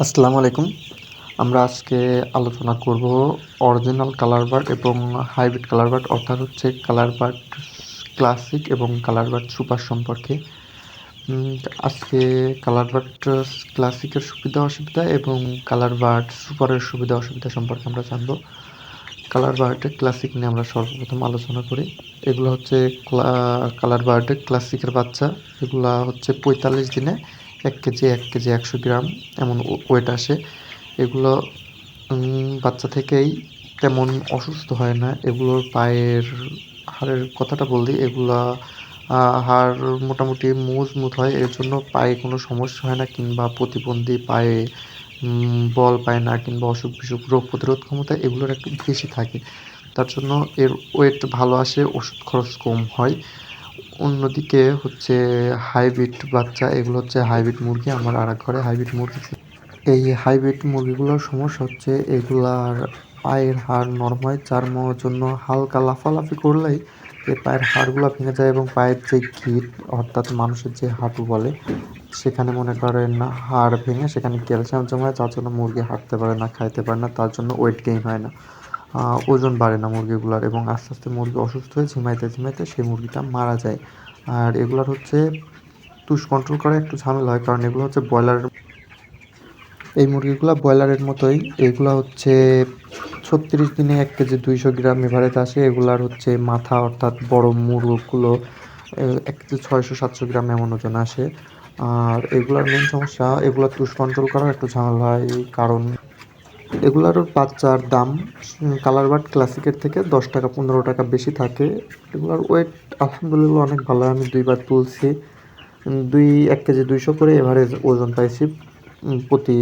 আসসালামু আলাইকুম। আমরা আজকে আলোচনা করব অরিজিনাল কালার বার্ড এবং হাইব্রিড কালার বার্ড অর্থাৎ হচ্ছে কালার বার্ড ক্লাসিক এবং কালার বার্ড সুপার সম্পর্কে। আজকে কালার বার্ড ক্লাসিকের সুবিধা অসুবিধা এবং কালার বার্ড সুপারের সুবিধা অসুবিধা সম্পর্কে আমরা জানব। কালার বার্ড ক্লাসিক নিয়ে আমরা সর্বপ্রথম আলোচনা করি। এগুলো হচ্ছে কালার বার্ড ক্লাসিকের বাচ্চা। এগুলা হচ্ছে পঁয়তাল্লিশ দিনে এক কেজি এক কেজি একশো গ্রাম এমন ওয়েট আসে। এগুলো বাচ্চা থেকেই তেমন অসুস্থ হয় না। এগুলোর পায়ের হাড়ের কথাটা বললি, এগুলা হাড় মোটামুটি মজবুত হয়। এর জন্য পায়ে কোনো সমস্যা হয় না কিংবা প্রতিবন্ধী পায়ে বল পায় না কিংবা অসুখ বিসুখ, রোগ প্রতিরোধ ক্ষমতা এগুলোর একটু বেশি থাকে। তার জন্য এর ওয়েট ভালো আসে, ওষুধ খরচ কম হয়। অন্যদিকে হচ্ছে হাইব্রিড বাচ্চা, এগুলো হচ্ছে হাইব্রিড মুরগি, আমার আর এক ঘরে হাইব্রিড মুরগি। এই হাইব্রিড মুরগিগুলোর সমস্যা হচ্ছে এগুলার পায়ের হাড় নরম হয়, যার জন্য হালকা লাফালাফি করলেই এই পায়ের হাড়গুলো ভেঙে যায় এবং পায়ের যে গিট, অর্থাৎ মানুষের যে হাঁটু বলে, সেখানে মনে করেন হাড় ভেঙে সেখানে ক্যালসিয়াম জমায় যার জন্য মুরগি হাঁটতে পারে না, খাইতে পারে না, তার জন্য ওয়েট গেইন হয় না ওজন বাড়ে না মুরগিগুলার এবং আস্তে আস্তে মুরগি অসুস্থ হয়ে ঝিমাইতে ঝিমাইতে সেই মুরগিটা মারা যায়। আর এগুলার হচ্ছে তুষ কন্ট্রোল করা একটু ঝামেলা হয়, কারণ এগুলো হচ্ছে ব্রয়লার এই মুরগিগুলো ব্রয়লারের মতোই। এগুলো হচ্ছে ছত্রিশ দিনে এক কেজি দুইশো গ্রাম এভারেজ আসে। এগুলার হচ্ছে মাথা অর্থাৎ বড় মুরগগুলো এক কেজি ছয়শো সাতশো গ্রাম এমন ওজন আসে। আর এগুলার মেন সমস্যা, এগুলো তুষ কন্ট্রোল করা একটু ঝামেলা হয় কারণ এগুলার বাচ্চার দাম কালার বার্ড ক্লাসিকের থেকে দশ টাকা, পনেরো টাকা বেশি থাকে। এগুলার ওয়েট আলহামদুলিল্লাহ অনেক ভালো। আমি দুইবার তুলছি। দুই, এক কেজি দুইশো করে এভারেজ ওজন পাইছি প্রতি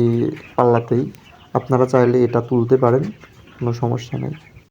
পাল্লাতেই। আপনারা চাইলে এটা তুলতে পারেন, কোনো সমস্যা নেই।